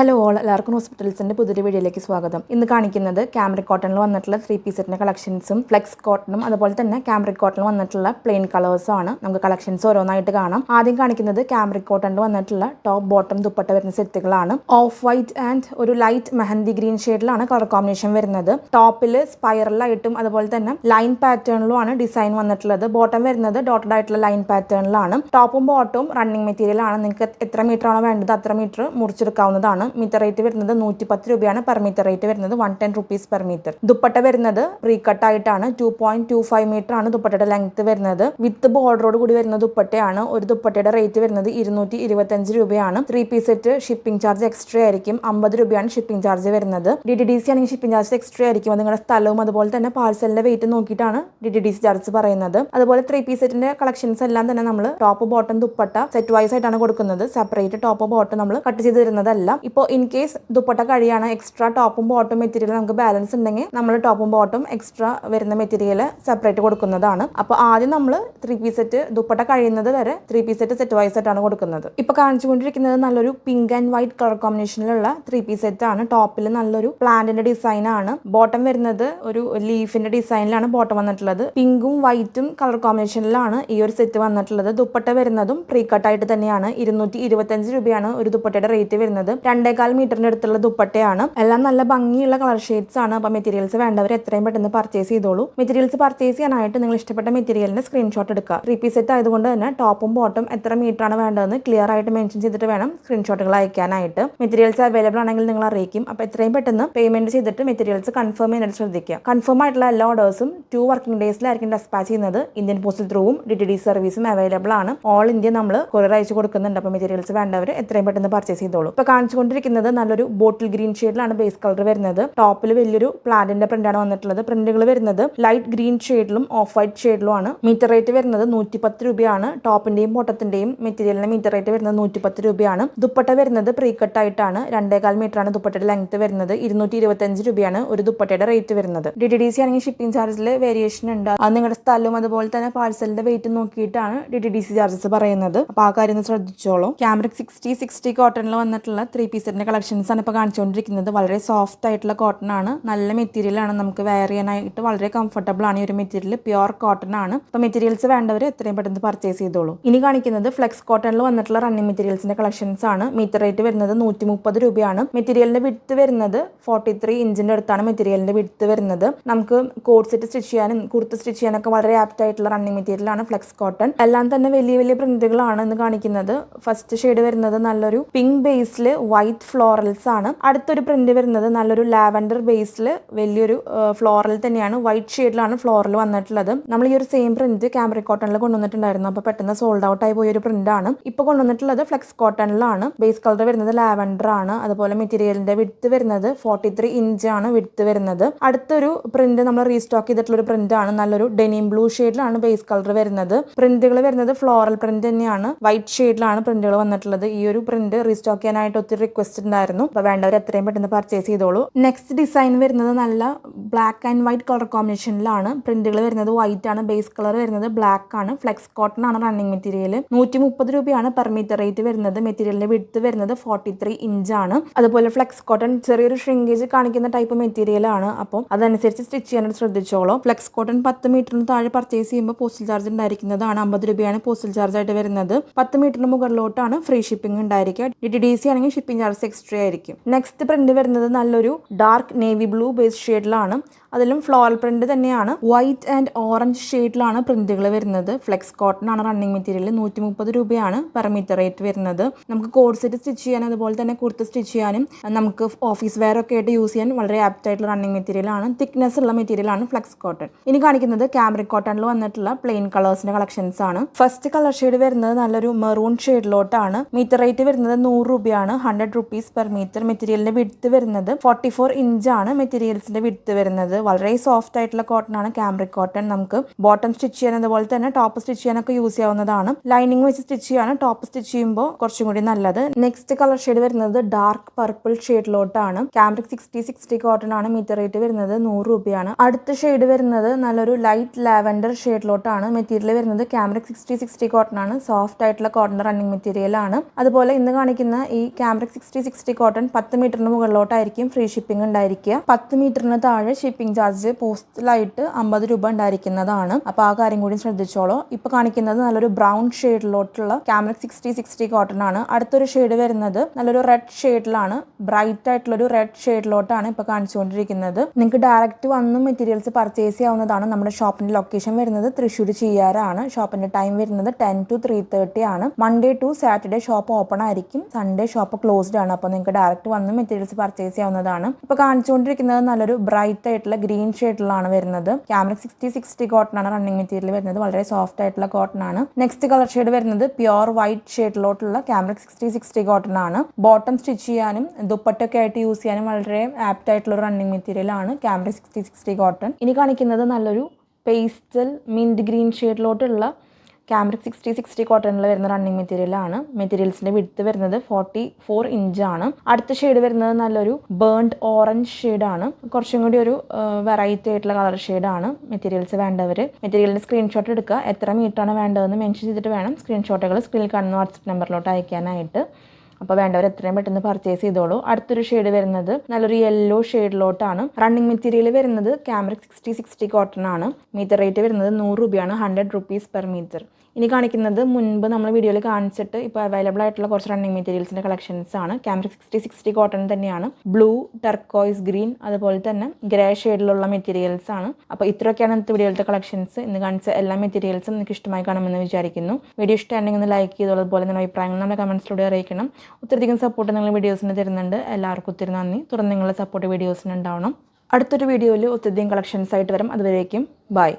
Hello all എല്ലാവർക്കും ഹോസ്പിറ്റൽസിന്റെ പുതിയൊരു വീഡിയോയിലേക്ക് സ്വാഗതം. ഇന്ന് കാണിക്കുന്നത് ക്യാമറ കോട്ടണിൽ വന്നിട്ടുള്ള ത്രീ പീസറ്റിന്റെ കളക്ഷൻസും ഫ്ലെക്സ് കോട്ടണും അതുപോലെ തന്നെ ക്യാമറ കോട്ടണിൽ വന്നിട്ടുള്ള പ്ലെയിൻ കളേഴ്സും ആണ്. നമുക്ക് കളക്ഷൻസ് ഓരോന്നായിട്ട് കാണാം. ആദ്യം കാണിക്കുന്നത് ക്യാമറ കോട്ടണിൽ വന്നിട്ടുള്ള ടോപ്പ് ബോട്ടം ദുപ്പട്ട വരുന്ന സെറ്റുകളാണ്. ഓഫ് വൈറ്റ് ആൻഡ് ഒരു ലൈറ്റ് മെഹന്തി ഗ്രീൻ ഷെയ്ഡിലാണ് കളർ കോമ്പിനേഷൻ വരുന്നത്. ടോപ്പിൽ സ്പൈറലായിട്ടും അതുപോലെ തന്നെ ലൈൻ പാറ്റേണിലും ആണ് ഡിസൈൻ വന്നിട്ടുള്ളത്. ബോട്ടം വരുന്നത് ഡോട്ടഡ് ആയിട്ടുള്ള ലൈൻ പാറ്റേണിലാണ് ടോപ്പും ബോട്ടും റണ്ണിങ് മെറ്റീരിയൽ ആണ്. നിങ്ങൾക്ക് എത്ര മീറ്റർ ആണോ വേണ്ടത് അത്ര മീറ്റർ മുറിച്ചെടുക്കാവുന്നതാണ്. മീറ്റർ റേറ്റ് വരുന്നത് നൂറ്റി പത്ത് രൂപയാണ്. പെർ മീറ്റർ റേറ്റ് വരുന്നത് one ten rupees per metre dupatta വരുന്നത് പ്രീ കട്ട് ആയിട്ടാണ്. Two point two five metre ആണ് ദുപ്പട്ടയുടെ ലെങ്ത് വരുന്നത്. വിത്ത് ബോർഡറോട് കൂടി വരുന്ന ദുപ്പട്ടയാണ്. ഒരു ദുപ്പട്ടയുടെ റേറ്റ് വരുന്നത് ഇരുന്നൂറ്റി ഇരുപത്തഞ്ച് രൂപയാണ്. Three piece set shipping charge extra ആയിരിക്കും. അമ്പത് രൂപയാണ് ഷിപ്പിംഗ് ചാർജ് വരുന്നത്. ഡി ഡി ഡി സി ആണെങ്കിൽ ഷിപ്പിംഗ് ചാർജ് എക്സ്ട്രാ ആയിരിക്കും. അത് നിങ്ങളുടെ സ്ഥലവും അതുപോലെ തന്നെ പാർസലിന്റെ വെയിറ്റ് നോക്കിയിട്ടാണ് D T D C charge പറയുന്നത്. അതുപോലെ ത്രീ പീസ് സെറ്റിന്റെ കളക്ഷൻസ് എല്ലാം തന്നെ നമ്മൾ top bottom dupatta set wise ആയിട്ടാണ് കൊടുക്കുന്നത്. സെപ്പറേറ്റ് ടോപ്പ് ബോട്ടം നമ്മൾ കട്ട് ചെയ്ത് തരുന്നതല്ല. ഇപ്പോൾ ഇൻ കേസ് ദുപ്പട്ട കഴിയാണ് എക്സ്ട്രാ ടോപ്പും ബോട്ടും മെറ്റീരിയൽ നമുക്ക് ബാലൻസ് ഉണ്ടെങ്കിൽ നമ്മൾ ടോപ്പും ബോട്ടും എക്സ്ട്രാ വരുന്ന മെറ്റീരിയൽ സെപ്പറേറ്റ് കൊടുക്കുന്നതാണ്. അപ്പോൾ ആദ്യം നമ്മൾ ത്രീ പീസ് സെറ്റ് ദുപ്പട്ട കഴിയുന്നത് വരെ three piece set set wise ആയിട്ടാണ് കൊടുക്കുന്നത്. ഇപ്പോൾ കാണിച്ചുകൊണ്ടിരിക്കുന്നത് നല്ലൊരു പിങ്ക് ആൻഡ് വൈറ്റ് കളർ കോമ്പിനേഷനിലുള്ള ത്രീ പീസ് സെറ്റ് ആണ്. ടോപ്പിൽ നല്ലൊരു പ്ലാന്റിന്റെ ഡിസൈൻ ആണ്. ബോട്ടം വരുന്നത് ഒരു ലീഫിന്റെ ഡിസൈനിലാണ് ബോട്ടം വന്നിട്ടുള്ളത്. പിങ്കും വൈറ്റും കളർ കോമ്പിനേഷനിലാണ് ഈ ഒരു സെറ്റ് വന്നിട്ടുള്ളത്. ദുപ്പട്ട വരുന്നതും പ്രീ കട്ട് ആയിട്ട് തന്നെയാണ്. ഇരുന്നൂറ്റി ഇരുപത്തഞ്ച് രൂപയാണ് ഒരു ദുപ്പട്ടയുടെ റേറ്റ് വരുന്നത്. രണ്ടേകാൽ മീറ്ററിന്റെ അടുത്തുള്ള ദുപ്പട്ടയാണ്. എല്ലാം നല്ല ഭംഗിയുള്ള കളർ ഷെയ്ഡ്സ് ആണ്. അപ്പോൾ മെറ്റീരിയൽസ് വേണ്ടവർ എത്രയും പെട്ടെന്ന് പർച്ചേസ് ചെയ്തോളൂ. മെറ്റീരിയൽസ് പർച്ചേസ് ചെയ്യാനായിട്ട് നിങ്ങൾ ഇഷ്ടപ്പെട്ട മെറ്റീരിയലിന്റെ സ്ക്രീൻഷോട്ട് എടുക്കുക. ത്രീ സെറ്റ് ആയതുകൊണ്ട് തന്നെ ടോപ്പും ബോട്ടും എത്ര മീറ്റർ ആണ് വേണ്ടതെന്ന് ക്ലിയർ ആയിട്ട് മെൻഷൻ ചെയ്തിട്ട് വേണം സ്ക്രീൻഷോട്ടുകൾ അയക്കാനായിട്ട്. മെറ്റീരിയൽസ് അവൈലബിൾ ആണെങ്കിൽ നിങ്ങൾ അറിയിക്കും. അപ്പോൾ എത്രയും പെട്ടെന്ന് പേയ്മെന്റ് ചെയ്തിട്ട് മെറ്റീരിയൽസ് കൺഫേം ചെയ്യാനായിട്ട് ശ്രദ്ധിക്കുക. കൺഫേം ആയിട്ടുള്ള എല്ലാ ഓർഡേഴ്സും ടു വർക്കിംഗ് ഡേയ്സിലായിരിക്കും ഡെസ്പാച്ച് ചെയ്യുന്നത്. ഇന്ത്യൻ പോസ്റ്റൽ ത്രൂവും ഡി ടി ഡി സർവീസും അവൈലബിൾ ആണ്. ഓൾ ഇന്ത്യ നമ്മൾ കൊറിയർ അയച്ചു കൊടുക്കുന്നുണ്ട്. അപ്പോൾ മെറ്റീരിയൽസ് വേണ്ടവർ എത്രയും പെട്ടെന്ന് പർച്ചേസ് ചെയ്തോളൂ. ഇപ്പോൾ കാണിച്ചുകൊണ്ടിരിക്കുന്നത് നല്ലൊരു ബോട്ടിൽ ഗ്രീൻ ഷെയ്ഡിലാണ് ബേസ് കളർ വരുന്നത്. ടോപ്പിൽ വലിയൊരു പ്ലാന്റിന്റെ പ്രിന്റാണ് വന്നിട്ടുള്ളത്. പ്രിന്റുകൾ വരുന്നത് ലൈറ്റ് ഗ്രീൻ ഷെയ്ഡിലും ഓഫ് വൈറ്റ് ഷെയ്ഡിലും ആണ് മീറ്റർ റേറ്റ് വരുന്നത് നൂറ്റി പത്ത് രൂപയാണ്. ടോപ്പിന്റെയും ബോട്ടത്തിന്റെയും മെറ്റീരിയലിന്റെ മീറ്റർ റേറ്റ് വരുന്നത് നൂറ്റി പത്ത് രൂപയാണ്. ദുപ്പട്ട വരുന്നത് പ്രീ കട്ട് ആയിട്ടാണ് രണ്ടേകാൽ മീറ്റർ ആണ് ദുപ്പട്ടയുടെ ലെങ്ത് വരുന്നത്. ഇരുന്നൂറ്റി ഇരുപത്തഞ്ച് രൂപയാണ് ഒരു ദുപ്പട്ടയുടെ റേറ്റ് വരുന്നത്. ഡി ഡി ഡി സി ആണെങ്കിൽ ഷിപ്പിംഗ് ചാർജിൽ വേരിയേഷൻ ഉണ്ട്. അത് നിങ്ങളുടെ സ്ഥലവും അതുപോലെ തന്നെ പാഴ്സലിന്റെ വെയിറ്റ് നോക്കിയിട്ടാണ് D D D C charges പറയുന്നത്. അപ്പോൾ ആ കാര്യം ശ്രദ്ധിച്ചോളൂ. ക്യാമറ സിക്സ്റ്റി സിക്സ്റ്റി കോട്ടണിൽ വന്നിട്ടുള്ള ത്രീ പീസിന്റെ കളക്ഷൻസ് ആണ് ഇപ്പോൾ കാണിച്ചുകൊണ്ടിരിക്കുന്നത്. വളരെ സോഫ്റ്റ് ആയിട്ടുള്ള കോട്ടൺ ആണ്. നല്ല മെറ്റീരിയൽ ആണ് നമുക്ക് വെയർ ചെയ്യാനായിട്ട്. വളരെ കംഫർട്ടബിൾ ആണ് ഈ ഒരു മെറ്റീരിയൽ പ്യുർ കോട്ടൺ ആണ്. അപ്പോൾ മെറ്റീരിയൽസ് വേണ്ടവർ എത്രയും പെട്ടെന്ന് പർച്ചേസ് ചെയ്തോളൂ. ഇനി കാണിക്കുന്നത് ഫ്ലെക്സ് കോട്ടണിൽ വന്നിട്ടുള്ള റണ്ണിങ് മെറ്റീരിയൽസിന്റെ കളക്ഷൻസ് ആണ്. മീറ്റർ റേറ്റ് വരുന്നത് നൂറ്റി മുപ്പത് രൂപയാണ് മെറ്റീരിയലിന്റെ വിഡ്ത്ത് വരുന്നത് ഫോർട്ടി ത്രീ ഇഞ്ചിന്റെ അടുത്താണ് മെറ്റീരിയലിന്റെ വിഡ്ത്ത് വരുന്നത്. നമുക്ക് കോഡ് സെറ്റ് സ്റ്റിച്ച് ചെയ്യാനും കുർത്ത് സ്റ്റിച്ച് ചെയ്യാനൊക്കെ വളരെ ആപ്റ്റ് ആയിട്ടുള്ള റണ്ണിങ് മെറ്റീരിയലാണ് ഫ്ലെക്സ് കോട്ടൺ എല്ലാം തന്നെ വലിയ വലിയ പ്രിന്റുകളാണ് ഇന്ന് കാണിക്കുന്നത്. ഫസ്റ്റ് ഷെയ്ഡ് വരുന്നത് നല്ലൊരു പിങ്ക് ബേസിൽ വൈറ്റ് ഫ്ലോറൽസ് ആണ്. അടുത്തൊരു പ്രിന്റ് വരുന്നത് നല്ലൊരു ലാവൻഡർ ബേസിൽ വലിയൊരു ഫ്ലോറൽ തന്നെയാണ്. വൈറ്റ് ഷെയ്ഡിലാണ് ഫ്ലോറൽ വന്നിട്ടുള്ളത്. നമ്മൾ ഈ ഒരു സെയിം പ്രിന്റ് ക്യാമറി കോട്ടണിൽ കൊണ്ടുവന്നിട്ടുണ്ടായിരുന്നു. അപ്പോൾ പെട്ടെന്ന് സോൾഡ് ഔട്ട് ആയി പോയ ഒരു പ്രിന്റ് ആണ്. ഇപ്പോൾ കൊണ്ടുവന്നിട്ടുള്ളത് ഫ്ലെക്സ് കോട്ടണിലാണ് ബേസ് കളർ വരുന്നത് ലാവൻഡർ ആണ്. അതുപോലെ മെറ്റീരിയലിന്റെ വിഡ്ത്ത് വരുന്നത് ഫോർട്ടി ത്രീ ഇഞ്ച് ആണ് വിഡ്ത്ത് വരുന്നത്. അടുത്തൊരു പ്രിന്റ് നമ്മൾ റീസ്റ്റോക്ക് ചെയ്തിട്ടുള്ള ഒരു പ്രിന്റ് ആണ്. നല്ലൊരു ഡെനിം ബ്ലൂ ഷെയ്ഡിലാണ് ബേസ് കളർ വരുന്നത്. പ്രിന്റുകൾ വരുന്നത് ഫ്ലോറൽ പ്രിന്റ് തന്നെയാണ്. വൈറ്റ് ഷെയ്ഡിലാണ് പ്രിന്റുകൾ വന്നിട്ടുള്ളത്. ഈ ഒരു പ്രിന്റ് റീസ്റ്റോക്ക് ചെയ്യാനായിട്ട് ഒത്തിരി റിക്വസ്റ്റ് ഉണ്ടായിരുന്നു. അപ്പോൾ വേണ്ടവർ എത്രയും പെട്ടെന്ന് പർച്ചേസ് ചെയ്തോളൂ. നെക്സ്റ്റ് ഡിസൈൻ വരുന്നത് നല്ല ബ്ലാക്ക് ആൻഡ് വൈറ്റ് കളർ കോമ്പിനേഷനിലാണ് പ്രിന്റുകൾ വരുന്നത് വൈറ്റ് ആണ് ബേസ് കളർ വരുന്നത് ബ്ലാക്ക് ആണ്. ഫ്ലെക്സ് കോട്ടൺ ആണ് റണ്ണിങ് മെറ്റീരിയൽ നൂറ്റി മുപ്പത് രൂപയാണ് പെർ മീറ്റർ റേറ്റ് വരുന്നത്. മെറ്റീരിയലിന്റെ വിടുത്ത് വരുന്നത് ഫോർട്ടി ത്രീ ആണ്. അതുപോലെ ഫ്ലെക്സ് കോട്ടൺ ചെറിയൊരു ഷ്രിങ്കേജ് കാണിക്കുന്ന ടൈപ്പ് മെറ്റീരിയൽ ആണ്. അപ്പോൾ അതനുസരിച്ച് സ്റ്റിച്ച് ചെയ്യാനായിട്ട് ശ്രദ്ധിച്ചോളൂ. ഫ്ലെക്സ് കോട്ടൺ പത്ത് മീറ്ററിന് താഴെ പർച്ചേസ് ചെയ്യുമ്പോൾ പോസ്റ്റൽ ചാർജ് ഉണ്ടായിരിക്കുന്നതാണ് അമ്പത് രൂപയാണ് പോസ്റ്റൽ ചാർജ് ആയിട്ട് വരുന്നത്. പത്ത് മീറ്ററിന് മുകളിലോട്ടാണ് ഫ്രീ ഷിപ്പിംഗ് ഉണ്ടായിരിക്കുക. ഡി ടി ഡി സി ആണെങ്കിൽ ഷിപ്പിംഗ് ചാർജ് എക്സ്ട്രാ ആയിരിക്കും. നെക്സ്റ്റ് പ്രിന്റ് വരുന്നത് നല്ലൊരു ഡാർക്ക് നേവി ബ്ലൂ ബേസ് ഷെയ്ഡിലാണ് അതിലും ഫ്ലോറൽ പ്രിന്റ് തന്നെയാണ്. വൈറ്റ് ആൻഡ് ഓറഞ്ച് ഷെയ്ഡിലാണ് പ്രിന്റുകൾ വരുന്നത്. ഫ്ലെക്സ് കോട്ടൺ ആണ് റണ്ണിങ് മെറ്റീരിയൽ നൂറ്റി മുപ്പത് രൂപയാണ് പെർ മീറ്റർ റേറ്റ് വരുന്നത്. നമുക്ക് കോഡ് സെറ്റ് സ്റ്റിച്ച് ചെയ്യാൻ അതുപോലെ തന്നെ കുർത്ത സ്റ്റിച്ച് ചെയ്യാനും നമുക്ക് ഓഫീസ് വെയർ ഒക്കെ ആയിട്ട് യൂസ് ചെയ്യാൻ വളരെ ആപ്റ്റ് ആയിട്ടുള്ള റണ്ണിങ് മെറ്റീരിയൽ ആണ് തിക്നെസ് ഉള്ള മെറ്റീരിയൽ ആണ് ഫ്ലെക്സ് കോട്ടൺ ഇനി കാണിക്കുന്നത് ക്യാമറിക് കോട്ടണിൽ വന്നിട്ടുള്ള പ്ലെയിൻ കളേഴ്സിന്റെ കളക്ഷൻസ് ആണ്. ഫസ്റ്റ് കളർ ഷെയ്ഡ് വരുന്നത് നല്ലൊരു മെറൂൺ ഷെയ്ഡിലോട്ടാണ് മീറ്റർ റേറ്റ് വരുന്നത് നൂറ് രൂപയാണ്. ഹൺഡ്രഡ് റുപ്പീസ് പെർ മീറ്റർ മെറ്റീരിയലിന്റെ വിടുത്ത് വരുന്നത് ഫോർട്ടി ഫോർ ഇഞ്ചാണ് മെറ്റീരിയൽസിന്റെ വിടുത്ത് വരുന്നത്. വളരെ സോഫ്റ്റ് ആയിട്ടുള്ള കോട്ടൺ ആണ്. ക്യാമറിക് കോട്ടൺ നമുക്ക് ബോട്ടം സ്റ്റിച്ച് ചെയ്യാൻ അതുപോലെ തന്നെ ടോപ്പ് സ്റ്റിച്ച് ചെയ്യാനൊക്കെ യൂസ് ചെയ്യാവുന്നതാണ്. ലൈനിങ് വെച്ച് സ്റ്റിച്ച് ചെയ്യാണ് ടോപ്പ് സ്റ്റിച്ച് ചെയ്യുമ്പോൾ കുറച്ചും കൂടി നല്ലത്. നെക്സ്റ്റ് കളർ ഷെയ്ഡ് വരുന്നത് ഡാർക്ക് പർപ്പിൾ ഷെയ്ഡിലോട്ടാണ് ക്യാമറിക് സിക്സ്റ്റി സിക്സ്റ്റി കോട്ടൺ ആണ് മീറ്റർ റേറ്റ് വരുന്നത് നൂറ് രൂപയാണ്. അടുത്ത ഷെയ്ഡ് വരുന്നത് നല്ലൊരു ലൈറ്റ് ലാവൻഡർ ഷെയ്ഡിലോട്ടാണ് മെറ്റീരിയൽ വരുന്നത് ക്യാമറിക് സിക്സ്റ്റി സിക്സ്റ്റി കോട്ടൺ ആണ്. സോഫ്റ്റ് ആയിട്ടുള്ള കോട്ടൺ റണ്ണിങ് മെറ്റീരിയൽ ആണ്. അതുപോലെ ഇന്ന് കാണിക്കുന്ന ഈ സിക്സ്റ്റി സിക്സ്റ്റി സിക്സ്റ്റി കോട്ടൺ പത്ത് മീറ്ററിന് മുകളിലോട്ടായിരിക്കും ഫ്രീ ഷിപ്പിംഗ് ഉണ്ടായിരിക്കുക. പത്ത് മീറ്ററിന് താഴെ ഷിപ്പിംഗ് ചാർജ് പോസ്റ്റിലായിട്ട് അമ്പത് രൂപ ഉണ്ടായിരിക്കുന്നതാണ്. അപ്പോൾ ആ കാര്യം കൂടി ശ്രദ്ധിച്ചോളൂ. ഇപ്പോൾ കാണിക്കുന്നത് നല്ലൊരു ബ്രൗൺ ഷെയ്ഡിലോട്ടുള്ള ക്യാമറക് സിക്സ്റ്റി സിക്സ്റ്റി കോട്ടൺ ആണ്. അടുത്തൊരു ഷെയ്ഡ് വരുന്നത് നല്ലൊരു റെഡ് ഷെയ്ഡിലാണ് ബ്രൈറ്റ് ആയിട്ടുള്ള ഒരു റെഡ് ഷെയ്ഡിലോട്ടാണ് ഇപ്പോൾ കാണിച്ചുകൊണ്ടിരിക്കുന്നത്. നിങ്ങൾക്ക് ഡയറക്റ്റ് വന്ന് മെറ്റീരിയൽസ് പർച്ചേസ് ചെയ്യാവുന്നതാണ് നമ്മുടെ ഷോപ്പിന്റെ ലൊക്കേഷൻ വരുന്നത് തൃശ്ശൂർ ചെയ്യാറാണ് ഷോപ്പിന്റെ ടൈം വരുന്നത് ടെൻ ടു ത്രീ തേർട്ടി ആണ്. Monday to Saturday shop open ആയിരിക്കും. സൺഡേ ഷോപ്പ് ക്ലോസ്ഡ് ആണ്. അപ്പോൾ നിങ്ങൾക്ക് ഡയറക്റ്റ് വന്ന് മെറ്റീരിയൽസ് പർച്ചേസ് ചെയ്യാവുന്നതാണ്. ഇപ്പോൾ കാണിച്ചുകൊണ്ടിരിക്കുന്നത് നല്ലൊരു ബ്രൈറ്റ് ആയിട്ടുള്ള ഗ്രീൻ ഷെയ്ഡിലാണ് വരുന്നത്. ക്യാമറ സിക്സ്റ്റി സിക്സ്റ്റി കോട്ടൺ ആണ് റണ്ണിങ് മെറ്റീരിയൽ വരുന്നത്. വളരെ സോഫ്റ്റ് ആയിട്ടുള്ള കോട്ടൺ ആണ്. നെക്സ്റ്റ് കളർ ഷെയ്ഡ് വരുന്നത് പ്യുർ വൈറ്റ് ഷെയ്ഡിലോട്ടുള്ള ക്യാമറ സിക്സ്റ്റി സിക്സ്റ്റി കോട്ടൺ ആണ്. ബോട്ടം സ്റ്റിച്ച് ചെയ്യാനും ദുപ്പട്ടൊക്കെ ആയിട്ട് യൂസ് ചെയ്യാനും വളരെ ആപ്റ്റ് ആയിട്ടുള്ള ഒരു റണ്ണിങ് മെറ്റീരിയൽ ആണ് ക്യാമറ സിക്സ്റ്റി സിക്സ്റ്റി കോട്ടൺ ഇനി കാണിക്കുന്നത് നല്ലൊരു പേസ്റ്റൽ മിന്റ് ഗ്രീൻ ഷെയ്ഡിലോട്ടുള്ള ക്യാമറിക് സിക്സ്റ്റി സിക്സ്റ്റി കോട്ടണിൽ വരുന്ന റണ്ണിങ് മെറ്റീരിയലാണ് മെറ്റീരിയൽസിന്റെ വിടുത്ത് വരുന്നത് ഫോർട്ടി ഫോർ ആണ്. അടുത്ത ഷെയ്ഡ് വരുന്നത് നല്ലൊരു ബേൺഡ് ഓറഞ്ച് ഷെയ്ഡാണ് കുറച്ചും കൂടി ഒരു വെറൈറ്റി ആയിട്ടുള്ള കളർ ഷെയ്ഡാണ് മെറ്റീരിയൽസ് വേണ്ടവർ മെറ്റീരിയലിന്റെ സ്ക്രീൻഷോട്ട് എടുക്കുക. എത്ര മീറ്ററാണ് വേണ്ടതെന്ന് മെൻഷൻ ചെയ്തിട്ട് വേണം. സ്ക്രീൻഷോട്ടുകൾ സ്ക്രീനിൽ കാണുന്ന വാട്സപ്പ് നമ്പറിലോട്ട് അയക്കാനായിട്ട് അപ്പോൾ വേണ്ടവർ എത്രയും പെട്ടെന്ന് പർച്ചേസ് ചെയ്തോളൂ. അടുത്തൊരു ഷെയ്ഡ് വരുന്നത് നല്ലൊരു യെല്ലോ ഷെയ്ഡിലോട്ടാണ് റണ്ണിങ് മെറ്റീരിയൽ വരുന്നത് ക്യാമറ സിക്സ്റ്റി സിക്സ്റ്റി കോട്ടൺ ആണ്. മീറ്റർ റേറ്റ് വരുന്നത് നൂറ് രൂപയാണ്. ഹൺഡ്രഡ് റുപ്പീസ് പെർ മീറ്റർ ഇനി കാണിക്കുന്നത് മുൻപ് നമ്മൾ വീഡിയോയിൽ കാണിച്ചിട്ട് ഇപ്പോൾ അവൈലബിൾ ആയിട്ടുള്ള കുറച്ച് റണ്ണിങ് മെറ്റീരിയൽസിന്റെ കളക്ഷൻസ് ആണ്. ക്യാമറ സിക്സ്റ്റി സിക്സ്റ്റി കോട്ടൺ തന്നെയാണ്. ബ്ലൂ ടർക്കോയ്സ് ഗ്രീൻ അതുപോലെ തന്നെ ഗ്രേ ഷെയ്ഡിലുള്ള മെറ്റീരിയൽസ് ആണ്. അപ്പോൾ ഇത്രയൊക്കെയാണ് ഇന്നത്തെ വീഡിയോയിലത്തെ കളക്ഷൻസ് ഇന്ന് കാണിച്ച എല്ലാ മെറ്റീരിയൽസും നിങ്ങൾക്ക് ഇഷ്ടമായി കാണുമെന്ന് വിചാരിക്കുന്നു. വീഡിയോ ഇഷ്ടമാണെങ്കിൽ ഒന്ന് ലൈക്ക് ചെയ്തോളൂ. അതുപോലെ തന്നെ അഭിപ്രായങ്ങൾ നമ്മുടെ കമൻസിലൂടെ അറിയിക്കണം. ഒത്തിരിയധികം സപ്പോർട്ട് നിങ്ങൾ വീഡിയോസിന് തരുന്നുണ്ട്. എല്ലാവർക്കും ഒത്തിരി നന്ദി. തുടർന്ന് നിങ്ങളുടെ സപ്പോർട്ട് വീഡിയോസിന് ഉണ്ടാവണം. അടുത്തൊരു വീഡിയോയിൽ ഒത്തിരിയധികം കളക്ഷൻസ് ആയിട്ട് വരും. അതുവരേക്കും ബൈ